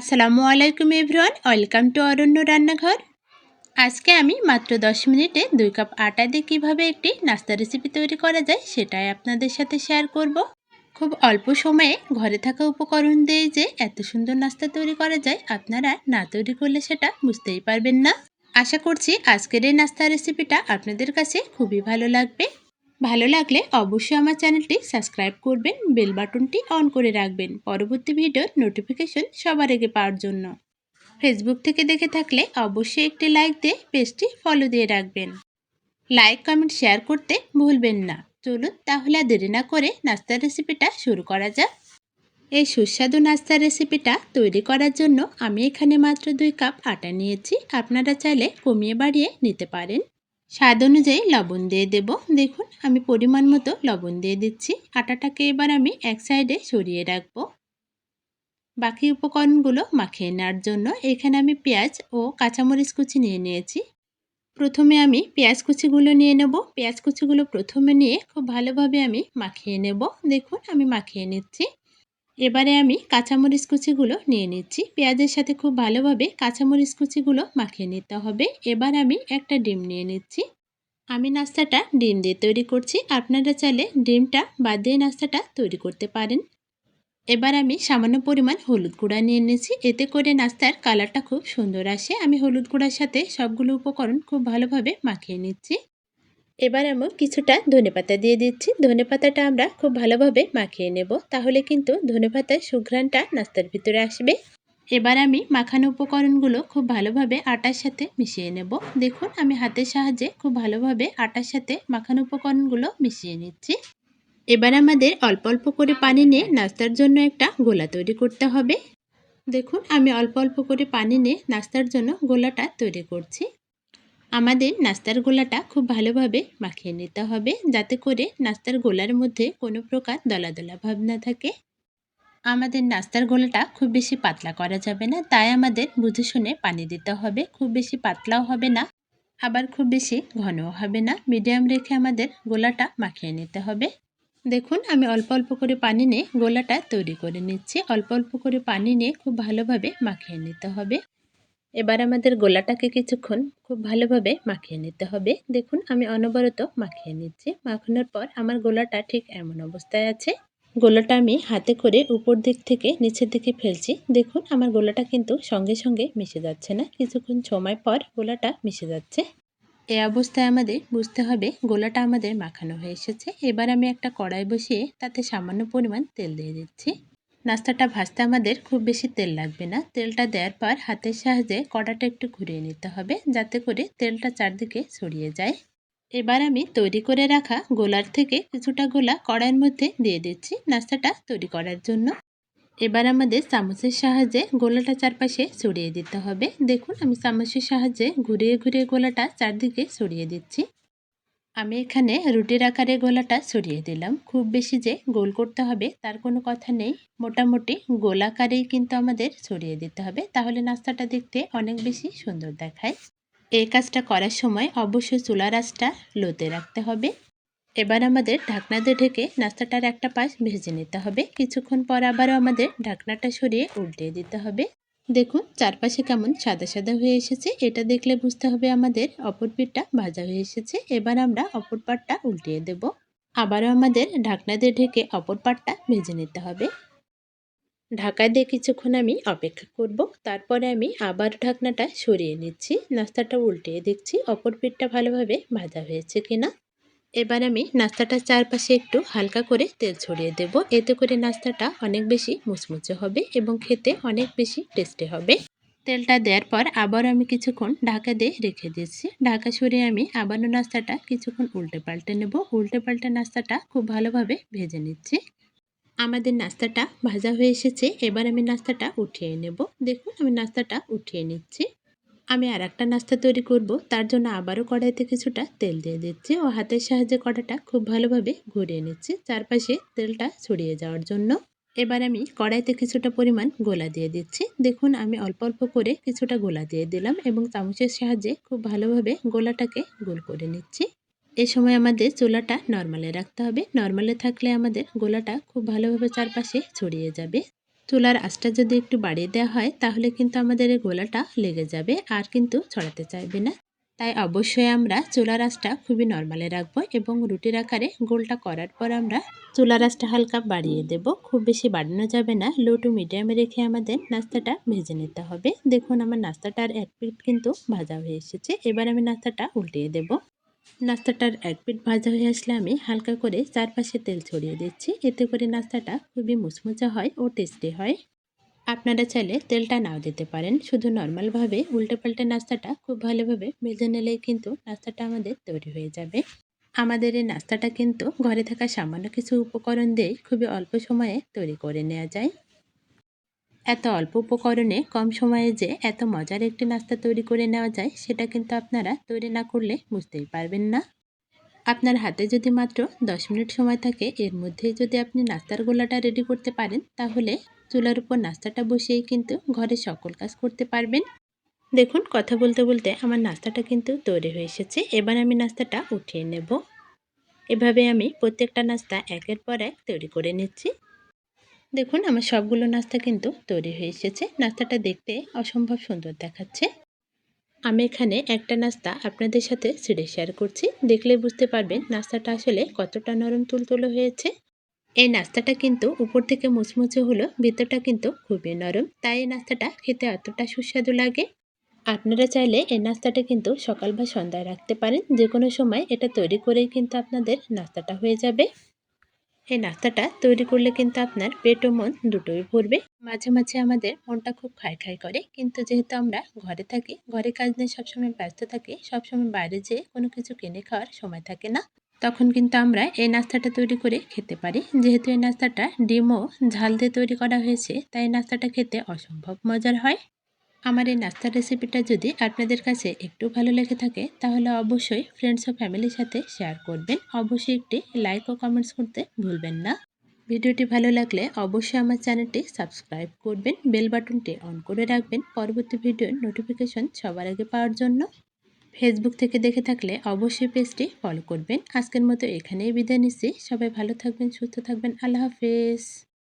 আসসালামু আলাইকুম everyone, welcome to অরণ্য রান্নাঘর। আজকে আমি মাত্র 10 মিনিটে দুই কাপ আটা দিয়ে কীভাবে একটি নাস্তা রেসিপি তৈরি করা যায় সেটাই আপনাদের সাথে শেয়ার করব। খুব অল্প সময়ে ঘরে থাকা উপকরণ দিয়ে যে এত সুন্দর নাস্তা তৈরি করা যায় আপনারা না তৈরি করলে সেটা বুঝতেই পারবেন না। আশা করছি আজকের এই নাস্তা রেসিপিটা আপনাদের কাছে খুবই ভালো লাগবে। ভালো লাগলে অবশ্যই আমার চ্যানেলটি সাবস্ক্রাইব করবেন, বেল বাটনটি অন করে রাখবেন। পরবর্তী ভিডিওর নোটিফিকেশন সবার আগে পাওয়ার জন্য। ফেসবুক থেকে দেখে থাকলে অবশ্যই একটি লাইক দিয়ে পেজটি ফলো দিয়ে রাখবেন। লাইক কমেন্ট শেয়ার করতে ভুলবেন না। চলুন তাহলে দেরি না করে নাস্তার রেসিপিটা শুরু করা যাক। এই সুস্বাদু নাস্তার রেসিপিটা তৈরি করার জন্য আমি এখানে মাত্র দুই কাপ আটা নিয়েছি। আপনারা চাইলে কমিয়ে বাড়িয়ে নিতে পারেন। স্বাদ অনুযায়ী লবণ দিয়ে দেব। দেখুন, আমি পরিমাণ মতো লবণ দিয়ে দিচ্ছি। আটাটাকে এবার আমি এক সাইডে সরিয়ে রাখব। বাকি উপকরণগুলো মাখিয়ে নেওয়ার জন্য এখানে আমি পেঁয়াজ ও কাঁচামরিচ কুচি নিয়ে নিয়েছি। প্রথমে আমি পেঁয়াজ কুচিগুলো নিয়ে নেব। পেঁয়াজ কুচিগুলো প্রথমে নিয়ে খুব ভালোভাবে আমি মাখিয়ে নেব। দেখুন, আমি মাখিয়ে নিচ্ছি। এবারে আমি কাঁচামরিচ কুচিগুলো নিয়ে নিচ্ছি। পেঁয়াজের সাথে খুব ভালোভাবে কাঁচামরিচ কুচিগুলো মাখিয়ে নিতে হবে। এবার আমি একটা ডিম নিয়ে নিচ্ছি। আমি নাস্তাটা ডিম দিয়ে তৈরি করছি। আপনারা চাইলে ডিমটা বাদ দিয়ে নাস্তাটা তৈরি করতে পারেন। এবার আমি সামান্য পরিমাণ হলুদ গুঁড়া নিয়ে নিয়েছি এতে করে নাস্তার কালারটা খুব সুন্দর আসে। আমি হলুদ গুঁড়ার সাথে সবগুলো উপকরণ খুব ভালোভাবে মাখিয়ে নিচ্ছি। এবার আমি কিছুটা ধনেপাতা দিয়ে দিচ্ছি। ধনেপাতাটা আমরা খুব ভালোভাবে মাখিয়ে নেব। তাহলে কিন্তু ধনেপাতার সুঘ্রাণটা নাস্তার ভিতরে আসবে। এবার আমি মাখানো উপকরণগুলো খুব ভালোভাবে আটার সাথে মিশিয়ে নেব। দেখুন, আমি হাতের সাহায্যে খুব ভালোভাবে আটার সাথে মাখানো উপকরণগুলো মিশিয়ে নিচ্ছি। এবার আমাদের অল্প অল্প করে পানি নিয়ে নাস্তার জন্য একটা গোলা তৈরি করতে হবে। দেখুন, আমি অল্প অল্প করে পানি নিয়ে নাস্তার জন্য গোলাটা তৈরি করছি। আমাদের নাস্তার গোলাটা খুব ভালোভাবে মাখিয়ে নিতে হবে, যাতে করে নাস্তার গোলার মধ্যে কোনো প্রকার দলা দলা ভাব না থাকে। আমাদের নাস্তার গোলাটা খুব বেশি পাতলা করা যাবে না, তাই আমাদের বুঝে শুনে পানি দিতে হবে। খুব বেশি পাতলাও হবে না, আবার খুব বেশি ঘনও হবে না। মিডিয়াম রেখে আমাদের গোলাটা মাখিয়ে নিতে হবে। দেখুন, আমি অল্প অল্প করে পানি নিয়ে গোলাটা তৈরি করে নিচ্ছি। অল্প অল্প করে পানি নিয়ে খুব ভালোভাবে মাখিয়ে নিতে হবে। এবার আমাদের গোলাটাকে কিছুক্ষণ খুব ভালোভাবে মাখিয়ে নিতে হবে। দেখুন, আমি অনবরত মাখিয়ে নিচ্ছি। মাখানোর পর আমার গোলাটা ঠিক এমন অবস্থায় আছে। গোলাটা আমি হাতে করে উপর দিক থেকে নিচের দিকে ফেলছি। দেখুন, আমার গোলাটা কিন্তু সঙ্গে সঙ্গে মিশে যাচ্ছে না। কিছুক্ষণ সময় পর গোলাটা মিশে যাচ্ছে। এ অবস্থায় আমাদের বুঝতে হবে, গোলাটা আমাদের মাখানো হয়ে এসেছে। এবার আমি একটা কড়াই বসিয়ে তাতে সামান্য পরিমাণ তেল দিয়ে দিচ্ছি। নাস্তাটা ভাজতে আমাদের খুব বেশি তেল লাগবে না। তেলটা দেওয়ার পর হাতের সাহায্যে কড়াটা একটু ঘুরিয়ে নিতে হবে, যাতে করে তেলটা চারদিকে ছড়িয়ে যায়। এবার আমি তৈরি করে রাখা গোলার থেকে কিছুটা গোলা কড়াইয়ের মধ্যে দিয়ে দিচ্ছি নাস্তাটা তৈরি করার জন্য। এবার আমাদের চামচের সাহায্যে গোলাটা চারপাশে ছড়িয়ে দিতে হবে। দেখুন, আমি চামচের সাহায্যে ঘুরিয়ে ঘুরিয়ে গোলাটা চারদিকে ছড়িয়ে দিচ্ছি। আমি এখানে রুটির আকারে গোলাটা ছড়িয়ে দিলাম। খুব বেশি যে গোল করতে হবে তার কোনো কথা নেই। মোটামুটি গোল আকারেই কিন্তু আমাদের ছড়িয়ে দিতে হবে। তাহলে নাস্তাটা দেখতে অনেক বেশি সুন্দর দেখায়। এই কাজটা করার সময় অবশ্যই চুলা আঁচটা লোতে রাখতে হবে। এবার আমাদের ঢাকনা দিয়ে ঢেকে নাস্তাটার একটা পাশ ভেজে নিতে হবে। কিছুক্ষণ পর আবারও আমাদের ঢাকনাটা সরিয়ে উল্টে দিতে হবে। দেখুন, চারপাশে কেমন সাদা সাদা হয়ে এসেছে। এটা দেখলে বুঝতে হবে আমাদের অপর পিঠটা ভাজা হয়ে এসেছে। এবার আমরা অপর পাটটা উল্টিয়ে দেব। আবারও আমাদের ঢাকনা দিয়ে ঢেকে অপর পাটটা ভেজে নিতে হবে। ঢাকা দিয়ে কিছুক্ষণ আমি অপেক্ষা করব। তারপরে আমি আবার ঢাকনাটা সরিয়ে নিচ্ছি। নাস্তাটা উল্টিয়ে দেখছি অপর পিঠটা ভালোভাবে ভাজা হয়েছে কিনা। এবার আমি নাস্তাটার চারপাশে একটু হালকা করে তেল ছড়িয়ে দেব। এতে করে নাস্তাটা অনেক বেশি মুচমুচে হবে এবং খেতে অনেক বেশি টেস্টি হবে। তেলটা দেওয়ার পর আবার আমি কিছুক্ষণ ঢাকা দিয়ে রেখে দিচ্ছি। ঢাকা সরিয়ে আমি আবারও নাস্তাটা কিছুক্ষণ উল্টে পাল্টে নেব। উল্টে পাল্টে নাস্তাটা খুব ভালোভাবে ভেজে নিচ্ছি। আমাদের নাস্তাটা ভাজা হয়ে এসেছে। এবার আমি নাস্তাটা উঠিয়ে নেব। দেখুন, আমি নাস্তাটা উঠিয়ে নিচ্ছি। আমি আর একটা নাস্তা তৈরি করব। তার জন্য আবারও কড়াইতে কিছুটা তেল দিয়ে দিচ্ছি ও হাতের সাহায্যে কড়াটা খুব ভালোভাবে ঘুরিয়ে নিচ্ছি। চারপাশে তেলটা ছড়িয়ে যাওয়ার জন্য। এবার আমি কড়াইতে কিছুটা পরিমাণ গোলা দিয়ে দিচ্ছি। দেখুন, আমি অল্প অল্প করে কিছুটা গোলা দিয়ে দিলাম এবং চামচের সাহায্যে খুব ভালোভাবে গোলাটাকে গোল করে নিচ্ছি। এ সময় আমাদের চুলাটা নর্মালে রাখতে হবে। নর্মালে থাকলে আমাদের গোলাটা খুব ভালোভাবে চারপাশে ছড়িয়ে যাবে। চুলার আঁচটা যদি একটু বাড়িয়ে দেওয়া হয়, তাহলে কিন্তু আমাদের এই গোলাটা লেগে যাবে আর কিন্তু ছড়াতে চাইবে না। তাই অবশ্যই আমরা চুলার আঁচটা খুবই নর্মালে রাখব এবং রুটির আকারে গোলটা করার পর আমরা চুলার আঁচটা হালকা বাড়িয়ে দেব। খুব বেশি বাড়ানো যাবে না, লো টু মিডিয়ামে রেখে আমাদের নাস্তাটা ভেজে নিতে হবে। দেখুন, আমার নাস্তাটার এক পিঠ কিন্তু ভাজা হয়ে এসেছে। এবার আমি নাস্তাটা উল্টিয়ে দেব। নাস্তাটার এক পিঠ ভাজা হয়ে আসলে আমি হালকা করে চারপাশে তেল ছড়িয়ে দিচ্ছি। এতে করে নাস্তাটা খুবই মুচমুচা হয় ও টেস্টি হয়। আপনারা চাইলে তেলটা নাও দিতে পারেন। শুধু নর্মালভাবে উল্টে পাল্টে নাস্তাটা খুব ভালোভাবে ভেজে নিলেই কিন্তু নাস্তাটা আমাদের তৈরি হয়ে যাবে। আমাদের এই নাস্তাটা কিন্তু ঘরে থাকা সামান্য কিছু উপকরণ দিয়েই খুবই অল্প সময়ে তৈরি করে নেওয়া যায়। এত অল্প উপকরণে কম সময়ে যে এত মজার একটি নাস্তা তৈরি করে নেওয়া যায়, সেটা কিন্তু আপনারা তৈরি না করলে বুঝতেই পারবেন না। আপনার হাতে যদি মাত্র দশ মিনিট সময় থাকে, এর মধ্যেই যদি আপনি নাস্তার গোলাটা রেডি করতে পারেন, তাহলে চুলার উপর নাস্তাটা বসিয়েই কিন্তু ঘরে সকল কাজ করতে পারবেন। দেখুন, কথা বলতে বলতে আমার নাস্তাটা কিন্তু তৈরি হয়ে এসেছে। এবার আমি নাস্তাটা উঠিয়ে নেব। এভাবে আমি প্রত্যেকটা নাস্তা একের পর এক তৈরি করে নিচ্ছি। দেখুন, আমার সবগুলো নাস্তা কিন্তু তৈরি হয়ে এসেছে। নাস্তাটা দেখতে অসম্ভব সুন্দর দেখাচ্ছে। আমি এখানে একটা নাস্তা আপনাদের সাথে ছিঁড়ে শেয়ার করছি। দেখলে বুঝতে পারবেন নাস্তাটা আসলে কতটা নরম তুলতুলো হয়েছে। এই নাস্তাটা কিন্তু উপর থেকে মুচমুচে হলো, ভিতরটা কিন্তু খুবই নরম। তাই এই নাস্তাটা খেতে অতটা সুস্বাদু লাগে। আপনারা চাইলে এই নাস্তাটা কিন্তু সকাল বা সন্ধ্যায় রাখতে পারেন। যে কোনো সময় এটা তৈরি করেই কিন্তু আপনাদের নাস্তাটা হয়ে যাবে। এই নাস্তাটা তৈরি করলে কিন্তু আপনার পেট ও মন দুটোই ভরবে। মাঝে মাঝে আমাদের মনটা খুব খাই খাই করে। কিন্তু যেহেতু আমরা ঘরে থাকি, ঘরে কাজ নিয়ে সবসময় ব্যস্ত থাকি, সবসময় বাইরে যেয়ে কোনো কিছু কিনে খাওয়ার সময় থাকে না। তখন কিন্তু আমরা এই নাস্তাটা তৈরি করে খেতে পারি। যেহেতু এই নাস্তাটা ডিমও ঝাল দিয়ে তৈরি করা হয়েছে, তাই নাস্তাটা খেতে অসম্ভব মজার হয়। আমার এই নাস্তার রেসিপিটা যদি আপনাদের কাছে একটু ভালো লেগে থাকে, তাহলে অবশ্যই ফ্রেন্ডস ও ফ্যামিলির সাথে শেয়ার করবেন। অবশ্যই একটি লাইক ও কমেন্টস করতে ভুলবেন না। ভিডিওটি ভালো লাগলে অবশ্যই আমার চ্যানেলটি সাবস্ক্রাইব করবেন বেল বাটনটি অন করে রাখবেন পরবর্তী ভিডিওর নোটিফিকেশন সবার আগে পাওয়ার জন্য। ফেসবুক থেকে দেখে থাকলে অবশ্যই পেজটি ফলো করবেন। আজকের মতো এখানেই বিদায় নিচ্ছি। সবাই ভালো থাকবেন, সুস্থ থাকবেন। আল্লাহ হাফেজ।